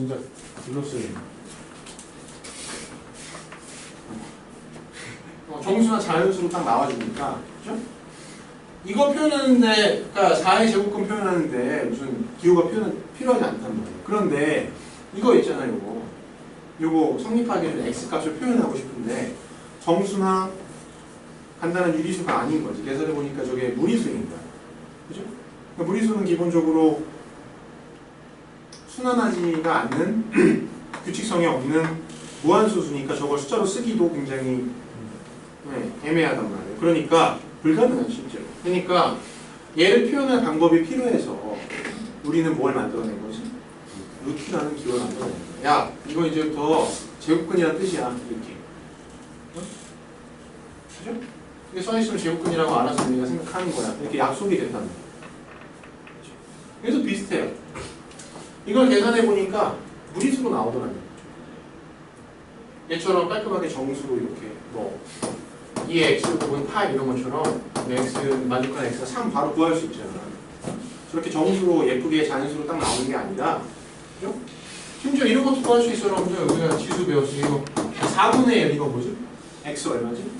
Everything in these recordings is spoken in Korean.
진짜 눌렀어요. 어, 정수나 자연수로 딱 나와주니까 그죠? 이거 표현하는데 그러니까 4의 제곱근 표현하는데 무슨 기호가 표현 필요하지 않단 말이에요. 그런데 이거 있잖아요, 요거. 요거 성립하기에는 x 값을 표현하고 싶은데 정수나 간단한 유리수가 아닌 거지. 계산해 보니까 저게 무리수인 거야. 그죠? 그러니까 무리수는 기본적으로 순환하지가 않는 규칙성이 없는 무한수수니까 저걸 숫자로 쓰기도 굉장히 네, 애매하단 말이에요. 그러니까 불가능한 실제로. 그러니까 얘를 표현할 방법이 필요해서 우리는 뭘 만들어낸 거지? 루트라는 기호를 만들어낸 거야. 야, 이거 이제부터 제곱근이라는 뜻이야. 이렇게. 어? 그죠? 이게 써있으면 제곱근이라고 알아서 우리가 생각하는 거야. 이렇게 약속이 됐다는 거야. 그래서 비슷해요. 이걸 계산해 보니까 무리수로 나오더라고요. 얘처럼 깔끔하게 정수로 이렇게 뭐 2의 x 곱은 파이 이런 것처럼 x 만족한 x가 3 바로 구할 수 있잖아. 저렇게 정수로 예쁘게 자연수로 딱 나오는 게 아니라 그죠? 심지어 이런 것도 구할 수 있어 여러분들 우리가 지수 배웠어 이거 4분의 1 이거 뭐지? x 얼마지?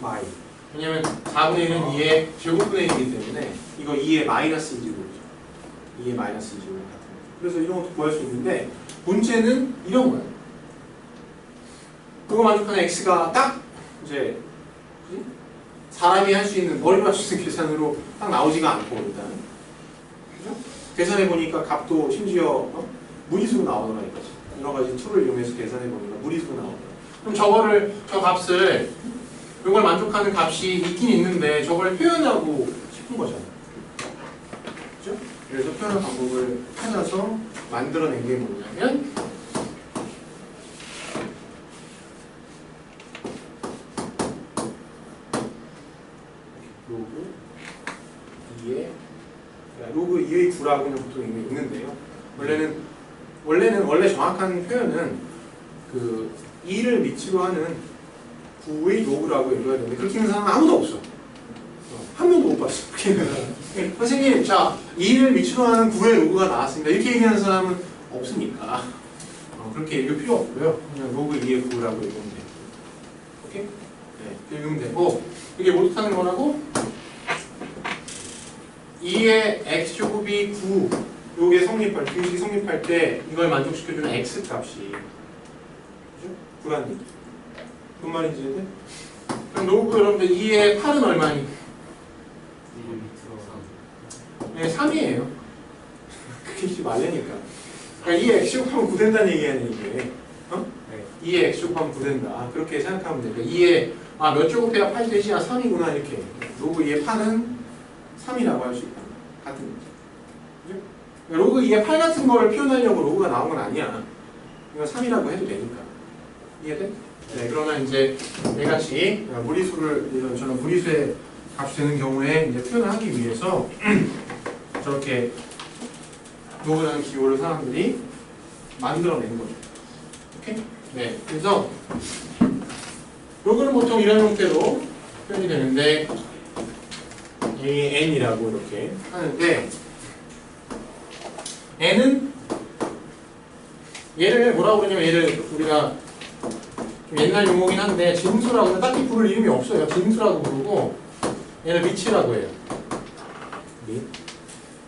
마이 왜냐면 4분의 1은 2의 제곱분의 1이기 때문에 이거 2의 마이너스 1이고 2의 마이너스 1이고 같은 거 그래서 이런 것도 구할 수 있는데 문제는 이런 거야 그거 만족하는 x가 딱 이제? 사람이 할 수 있는 머리로 할수 있는 계산으로 딱 나오지가 않고 일단 그죠? 계산해 보니까 값도 심지어 어? 무리수로 나오더라니까 여러 가지 툴을 이용해서 계산해 보니까 무리수로 나오더라. 그럼 저거를 저 값을 이걸 만족하는 값이 있긴 있는데 저걸 표현하고 싶은 거잖아. 그죠? 그래서 표현 방법을 찾아서 만들어낸 게 뭐냐면 로그 2의 로그 2의 9라고 그냥 보통 이미 있는데요. 원래는 원래는 원래 정확한 표현은 그 2를 미치로 하는 9의 로그라고 읽어야 되는데 그렇게 있는 사람은 아무도 없어. 어, 한 명도 못 봤어. 네, 선생님, 자 2를 미치로 하는 9의 로그가 나왔습니다. 이렇게 얘기하는 사람은 없으니까 어, 그렇게 읽을 필요 없고요. 그냥 로그 2의 9라고 읽으면 돼요. 오케이? 네, 읽으면 되고 이게 못하는 거라고? 2의 x제곱이 9 요게 성립할 규칙이 성립할 때 이걸 만족시켜주는 x 값이 그죠? 9라는 얘기 뭔 말인지 이해돼? 그럼 로그 여러분들 2의 8은 얼마니? 네, 3이에요 그게 이제 말래니까 그러니까 2의 x제곱하면 9 된다는 얘기 아니에요 이게 어? 2의 x제곱하면 9 된다 그렇게 생각하면 돼요 그러니까 2의 아, 몇 제곱해야 8 되지? 아, 3이구나, 이렇게. 로그 2의 8은 3이라고 할 수 있다. 같은 거죠. 그러니까 로그 2의 8 같은 거를 표현하려고 로그가 나온 건 아니야. 이거 3이라고 해도 되니까. 이해돼? 네, 그러나 이제 얘같이 무리수를, 이런 저런 무리수의 값이 되는 경우에 이제 표현을 하기 위해서 저렇게 로그라는 기호를 사람들이 만들어낸 거죠. 오케이? 네, 그래서 로그는 보통 이런 형태로 표현이 되는데 이 n이라고 이렇게 하는데 n은 얘를 뭐라고 그러냐면 얘를 우리가 좀 옛날 용어긴 한데 진수라고 딱히 부를 이름이 없어요. 진수라고 부르고 얘를 미치라고 해요. 미.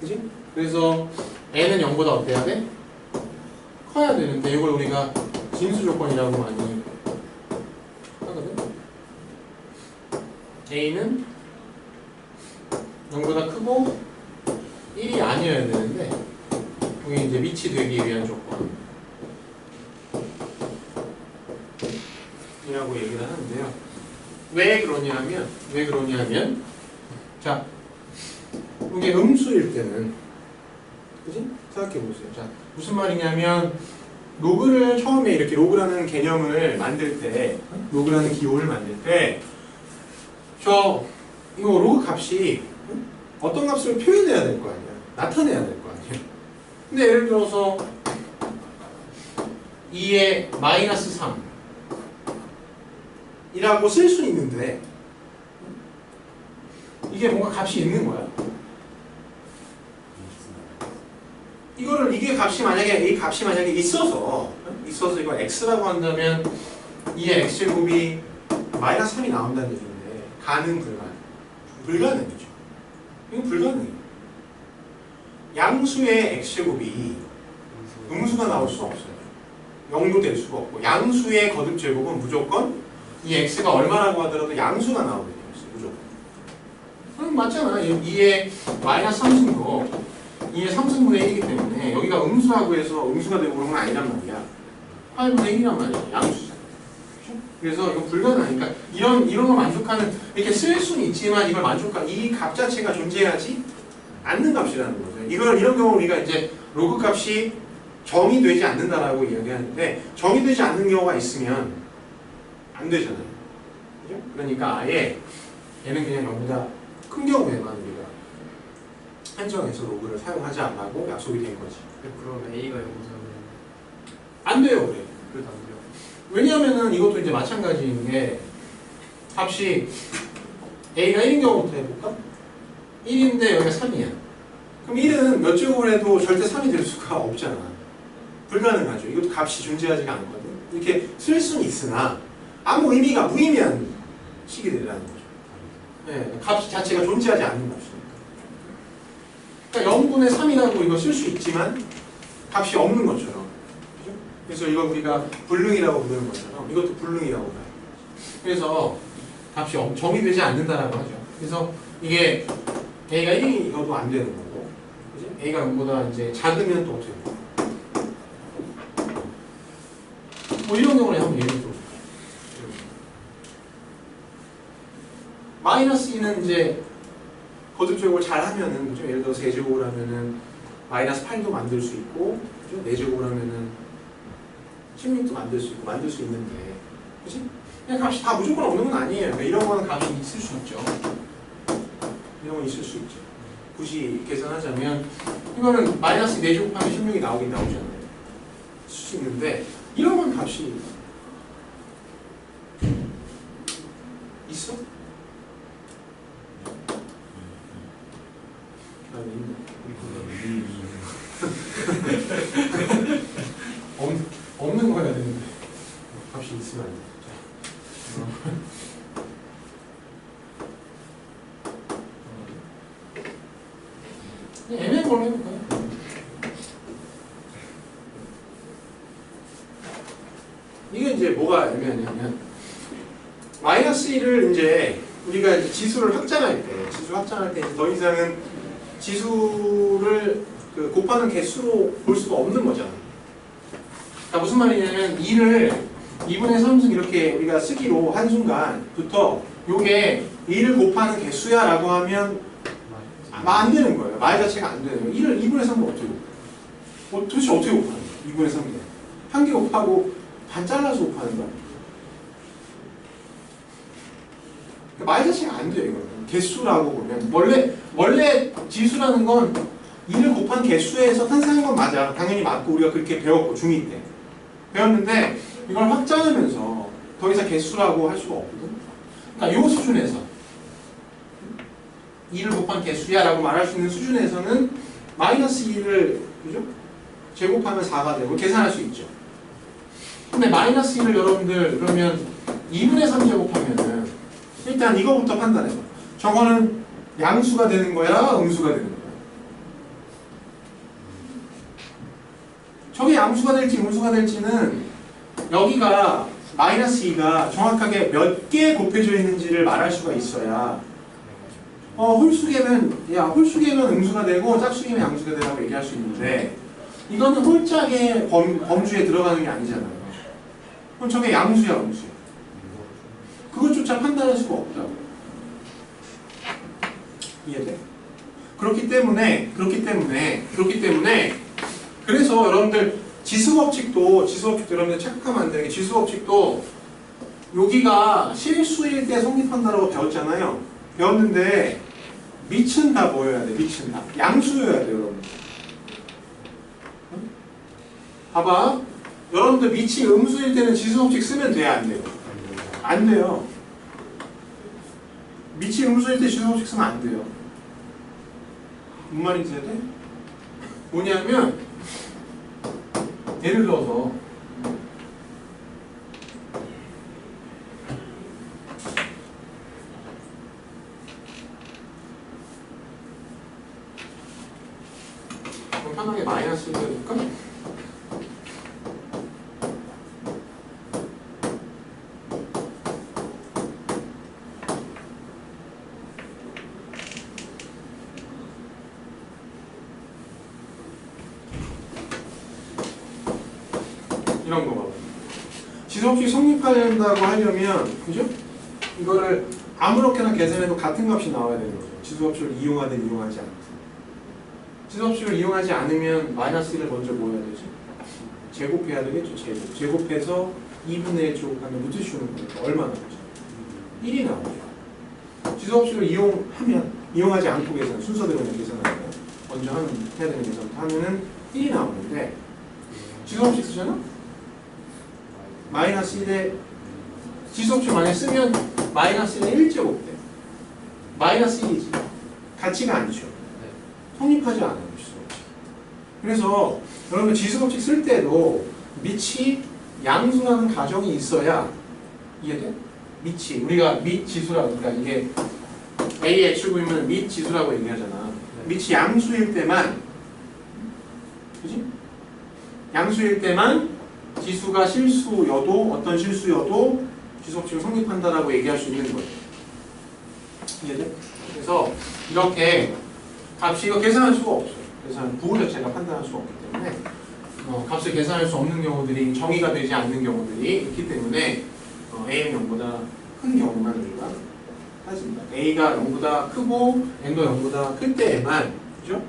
그지? 그래서 n은 0보다 어때야 돼? 커야 되는데 이걸 우리가 진수 조건이라고 많이 하거든. a는 0보다 크고 1이 아니어야 되는데 이게 이제 미치 되기 위한 조건 이라고 얘기를 하는데요 왜 그러냐면 왜 그러냐면 자 이게 음수일 때는 그지? 생각해 보세요. 자 무슨 말이냐면 로그를 처음에 이렇게 로그라는 개념을 만들 때 로그라는 기호를 만들 때 저 이거 로그 값이 어떤 값을 표현해야 될 거 아니야? 나타내야 될 거 아니야? 근데 예를 들어서 2의 마이너스 3 이라고 쓸 수 있는데 이게 뭔가 값이 있는 거야 이거를 이게 값이 만약에 이 값이 만약에 있어서 있어서 이거 x라고 한다면 이 x제곱이 마이너스 3이 나온다는 얘기인데 가능 불가능? 불가능이죠. 이건 불가능해요. 양수의 x제곱이 음수가 나올 수 없어요. 0도 될 수가 없고 양수의 거듭 제곱은 무조건 이 x가 얼마라고 하더라도 양수가 나오게 돼요. 무조건. 그럼 맞잖아. 2의 마이너스 3승도 2의 3승분의 1이기 때문에 여기가 음수하고 해서 음수가 되고 그런 건 아니란 말이야. 8분의 1이란 말이야. 그렇죠? 그래서 이건 불가능하니까 이런 이런 거 만족하는 이렇게 쓸 수는 있지만 이걸 만족한 이 값 자체가 존재하지 않는 값이라는 거죠. 이걸 이런 경우 우리가 이제 로그 값이 정의되지 않는다라고 이야기하는데 정의되지 않는 경우가 있으면 안 되잖아요. 그죠? 그러니까 아예 얘는 그냥 여기다 큰 경우에만 우리가 한정해서 로그를 사용하지 않라고 약속이 된 거지. 그럼 A가 여기서는 안 돼요, 그래. 그래도 안 돼요. 왜냐하면은 이것도 이제 마찬가지인 게 값이 A가 1인 경우부터 해볼까? 1인데 여기가 3이야. 그럼 1은 몇 제곱을 해도 절대 3이 될 수가 없잖아. 불가능하죠. 이것도 값이 존재하지가 않거든. 이렇게 쓸 수는 있으나 아무 의미가 무의미한 식이 되라는 거죠. 네, 값 자체가 존재하지 않는 값이니까. 그러니까 0분의 3이라고 이거 쓸 수 있지만 값이 없는 것처럼. 그죠? 그래서 이걸 우리가 불능이라고 부르는 것처럼 이것도 불능이라고 봐요. 그래서 값이 엄- 정의되지 않는다라고 하죠. 그래서 이게 A가 1이어도 안 되는 거고, 그지? A가 0보다 이제 작으면 또 어떻게 돼? 뭐 이런 경우를 한번 예를 들어. 마이너스 2는 이제 거듭 제곱을 잘 하면은 그죠? 예를 들어 세제곱을 하면은 마이너스 8도 만들 수 있고, 그죠? 4제곱을 하면은 16도 만들 수 있고 만들 수 있는데, 그지? 그냥 값이 다 무조건 없는 건 아니에요. 그러니까 이런 거는 값이 있을 수 있죠. 이런 건 있을 수 있죠. 굳이 계산하자면 이거는 마이너스 4제곱하면 16이 나오긴 나오잖아요. 쓸수 있는데 이런 건 값이 있어? 아, 있네. 없, 없는 거야 되는데. 값이 있으면 안 돼. 이게 이제 뭐가 애매하냐면 마이너스 1을 이제 우리가 지수를 확장할 때 지수 확장할 때 더 이상은 지수를 그 곱하는 개수로 볼 수가 없는 거잖아. 자 무슨 말이냐면 2를 2분의 3승 이렇게 우리가 쓰기로 한순간부터 요게 2를 곱하는 개수야 라고 하면 아마 안 되는 거예요. 말 자체가 안 되는 거예요. 1을 2분의 3을 어떻게 곱해? 어, 도대체 어떻게 곱하는 거야? 2분의 3을. 한개 곱하고 반 잘라서 곱하는 거야. 그러니까 말 자체가 안 돼요, 이거는. 개수라고 보면. 원래, 원래 지수라는 건 2를 곱한 개수에서 탄생한 건 맞아. 당연히 맞고 우리가 그렇게 배웠고, 중2 때. 배웠는데, 이걸 확장하면서 더 이상 개수라고 할 수가 없거든. 그러니까 요 수준에서 2를 곱한 개수야 라고 말할 수 있는 수준에서는 마이너스 2를 그죠? 제곱하면 4가 되고 계산할 수 있죠. 근데 마이너스 1을 여러분들 그러면 2분의 3 제곱하면은 일단 이거부터 판단해봐. 저거는 양수가 되는 거야, 음수가 되는 거야? 저게 양수가 될지 음수가 될지는 여기가 마이너스 2가 정확하게 몇 개 곱해져 있는지를 말할 수가 있어야 어 홀수계면 야 홀수계면 음수가 되고 짝수계면 양수가 되라고 얘기할 수 있는데 이거는 홀짝의 범, 범주에 들어가는 게 아니잖아요. 그럼 저게 양수야 음수야. 그것조차 판단할 수가 없다고. 이해돼? 그렇기 때문에 그렇기 때문에 그렇기 때문에 그래서 여러분들 지수 법칙도 지수 법칙도 여러분들 착각하면 안 되는 게 지수 법칙도 여기가 실수일 때 성립한다라고 배웠잖아요. 배웠는데 밑은 다 뭐여야 돼? 밑은 다 양수여야 돼, 여러분. 응? 봐봐. 여러분들 밑이 음수일 때는 지수 법칙 쓰면 돼, 안 돼요? 안 돼요. 밑이 음수일 때 법칙 쓰면 안 돼요. 무슨 말인지 돼? 뭐냐면 예를 들어서 그럼 편하게 마이너스 1로 해볼까? 이런 거. 지수없이 성립하려고 하려면, 그죠? 이거를 아무렇게나 계산해도 같은 값이 나와야 되는 거죠. 지수업식을 이용하든 이용하지 않든. 지수업식을 이용하지 않으면 마이너스 1을 먼저 뭐 해야 되지? 제곱해야 되겠죠, 제곱. 제곱해서 2분의 1 제곱하면 루트 씌우는 거니까 얼마 나오죠? 1이 나오죠. 지수업식을 이용하면, 이용하지 않고 계산, 순서대로 계산하면, 먼저 하는, 해야 되는 계산부터 하면은 1이 나오는데, 지수업식 쓰잖아? 마이너스 1에 지수업식 만약에 쓰면 마이너스 1에 1제곱 돼. 마이너스 1이지. 가치가 아니죠. 성립하지 않아요. 그래서 여러분 지수업식 쓸 때도 밑이 양수라는 가정이 있어야 이해돼? 밑이 우리가 밑 지수라고 그러니까 이게 A X구이면 밑 지수라고 얘기하잖아. 밑이 양수일 때만 그지? 양수일 때만 지수가 실수여도 어떤 실수여도 지수업식을 성립한다라고 얘기할 수 있는 거예요. 이해돼? 그래서 이렇게 값이 이거 계산할 수가 없어요. 계산 부호 자체가 판단할 수가 없기 때문에 어, 값을 계산할 수 없는 경우들이 정의가 되지 않는 경우들이 있기 때문에 어, A는 0보다 큰 경우만 우리가 따집니다. A가 0보다 크고 N도 0보다 클 때에만 그죠?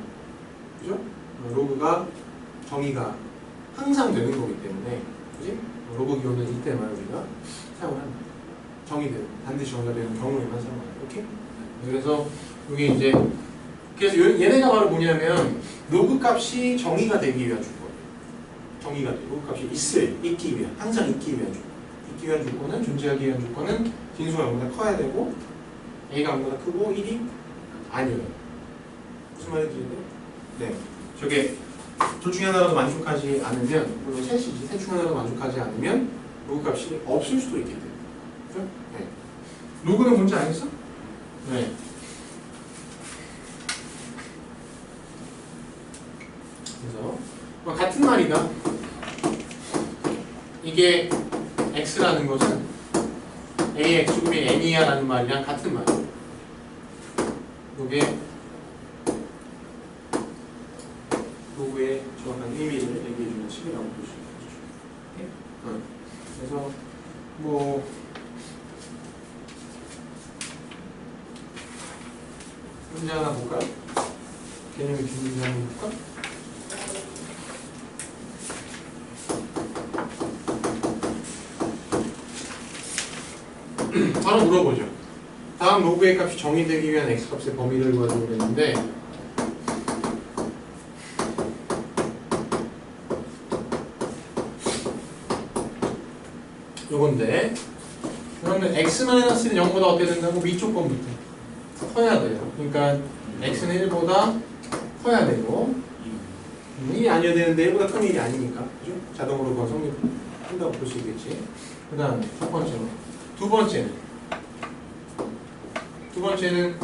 그죠? 어, 로그가 정의가 항상 되는 거기 때문에 그지? 어, 로그 기호는 이때만 우리가 사용을 합니다. 정의되는 반드시 정의가 되는 경우에만 사용합니다. 오케이? 그래서 이게 이제 그래서 요- 얘네가 바로 뭐냐면 로그 값이 정의가 되기 위한 조건. 정의가 돼. 로그 값이 있을, 있기 위한, 항상 있기 위한 조건. 있기 위한 조건은 존재하기 위한 조건은 진수가 0보다 커야 되고 a가 0보다 크고 1이 아니에요. 무슨 말인지 이해돼? 네. 저게 둘 중에 하나라도 만족하지 않으면 물론 셋이지 셋 중에 하나라도 만족하지 않으면 로그 값이 없을 수도 돼요. 그죠? 네. 로그는 뭔지 알겠어? 네. 그래서 뭐 같은 말이다. 이게 x라는 것은 ax분의 n이야라는 말이랑 같은 말이에요. 이게 로그의 정확한 의미를 얘기해 주는 식이라고 볼 수 있죠. 네? 어. 그래서 뭐 문제 하나 볼까요? 개념의 기준을 한번 볼까? 바로 물어보죠. 다음 로그의 값이 정의되기 위한 x값의 범위를 구하자고 그랬는데 요 건데 그러면 x-는 0보다 어떻게 된다고? 위조건부터 커야 돼요. 그러니까 x는 1보다 커야 되고 1이 아니어야 되는데 1보다 큰 1이 아니니까 그죠? 자동으로 그건 성립한다고 볼 수 있겠지. 그 다음에 첫 번째로 두 번째는 두 번째는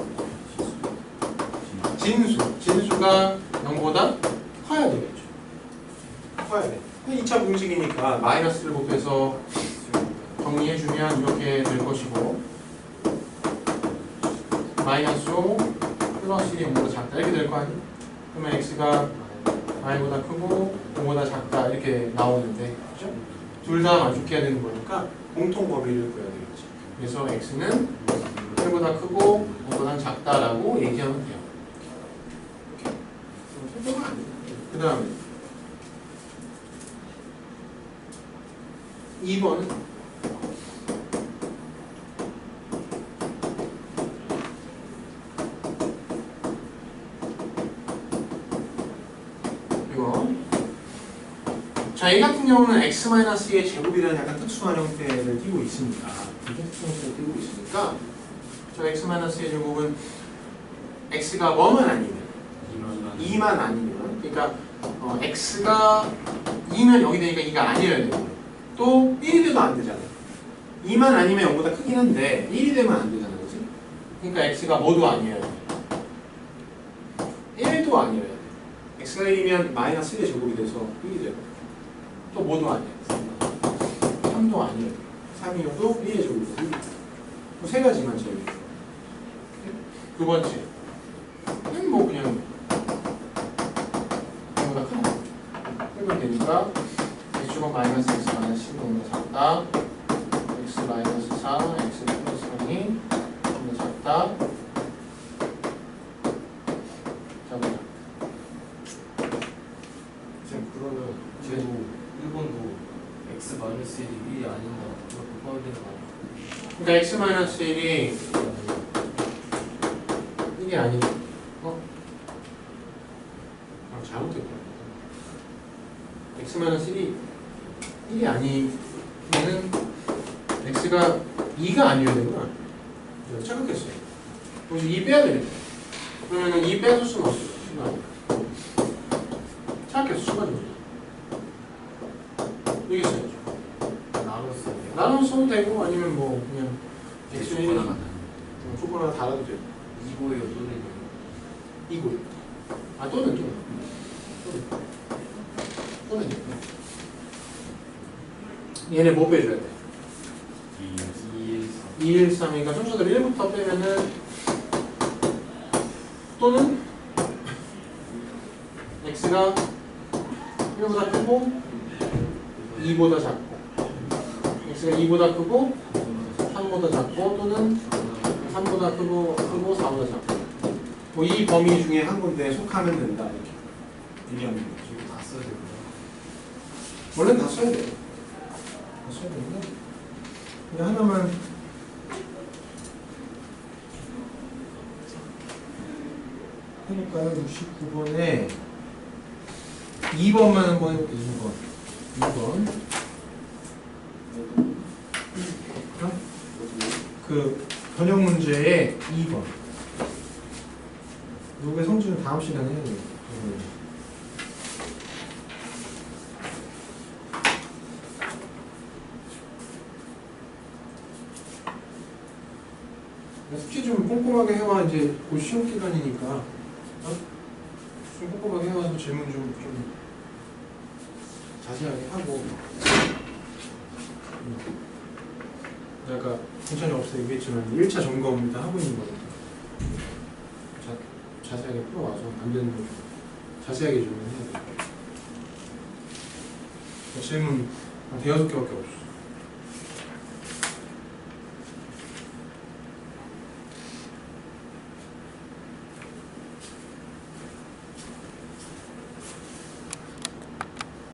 진수 진수가 0보다 커야 되겠죠. 커야 돼. 2차 공식이니까 마이너스를 곱해서 정리해주면 이렇게 될 것이고 마이너스 5 플러스 1이 0보다 작다 이렇게 될 거 아니에요? 그러면 x가 y보다 크고 5보다 작다 이렇게 나오는데 그죠? 둘 다 만족해야 되는 거니까 공통 범위를 구해야 되겠지 그래서 x는 1보다 크고 5보다 작다라고 얘기하면 돼요 그 다음에 2번은 이거 자, 이 같은 경우는 x-의 제곱이라는 약간 특수한 형태를 띄고 있습니다. 특수한 형태를 띄고 있으니까 저 x-의 제곱은 x가 뭐만 아니면 2만 아니면 그러니까 어, x가 2면 0이 되니까 2가 아니어야 되고 또 1이 돼도 안 되잖아 2만 아니면 0보다 크긴 한데 1이 되면 안 되잖아 그지? 그러니까 x가 뭐도 아니어야 돼 1도 아니어야 돼 x가 1이면 마이너스 1의 제곱이 돼서 1이 되고 또 뭐도 아니야 3도 아니어야 돼 3이어도 1의 제곱이 돼서 1이 세 가지만 제일 두 번째 뭐 그냥 이거보다 크다 그러면 되니까 x축은 마이너스 x 마이너스 10보다 작다. x 마이너스 4 x 플러스 3이 좀더 작다 작다 지금 그러면 쟤도 1번도 x 마이너스 1이 1이 아닌가 이렇게 포함되는 거 아니야? 그러니까 x 마이너스 1이 이게 아니 어? 아 잘못됐다 x 마이너스 1이 1이 아니면은 x가 2가 아니어야 되구나. 착각했어요. 그래서 2 빼야 되겠다. 그러면은 2 빼줄 수는 없어 순간 착각했어. 순간적으로 이게 써야죠 나눴어 써도 되고 아니면 뭐 그냥 x 는 1이 하나 조건 하나 달아도 돼요. 2고예요? 또는 이고. 아 또는 또는 또는 또는 얘네 뭐 빼줘야 돼? 2, 1, 3 2, 1, 3이니까 순서대로 1부터 빼면은 또는 x가 1보다 크고 2보다 작고 x가 2보다 크고 3보다 작고 또는 3보다 크고 크고 4보다 작고 뭐 이 범위 중에 한 군데에 속하면 된다 이렇게 얘기하는 거죠. 다 써야 되구나 원래는 다 써야 돼요. 다 써야 되는데 그냥 하나만 해볼까요? 69번에 2번만 한번 해볼게요. 2번 2번 어? 그 번역 문제의 2번 요게 성질은 다음 시간에 해야 돼요. 음. 숙제 좀 꼼꼼하게 해와 이제 곧 시험 기간이니까 어? 좀 꼼꼼하게 해와서 질문 좀, 좀 자세하게 하고 음. 내가 괜찮이 없어 얘기했지만 1차 점검 다 하고 있는 거니까 자, 자세하게 풀어와서 안 되는 거 자세하게 좀 해야 돼 질문 한 대여섯 개밖에 없어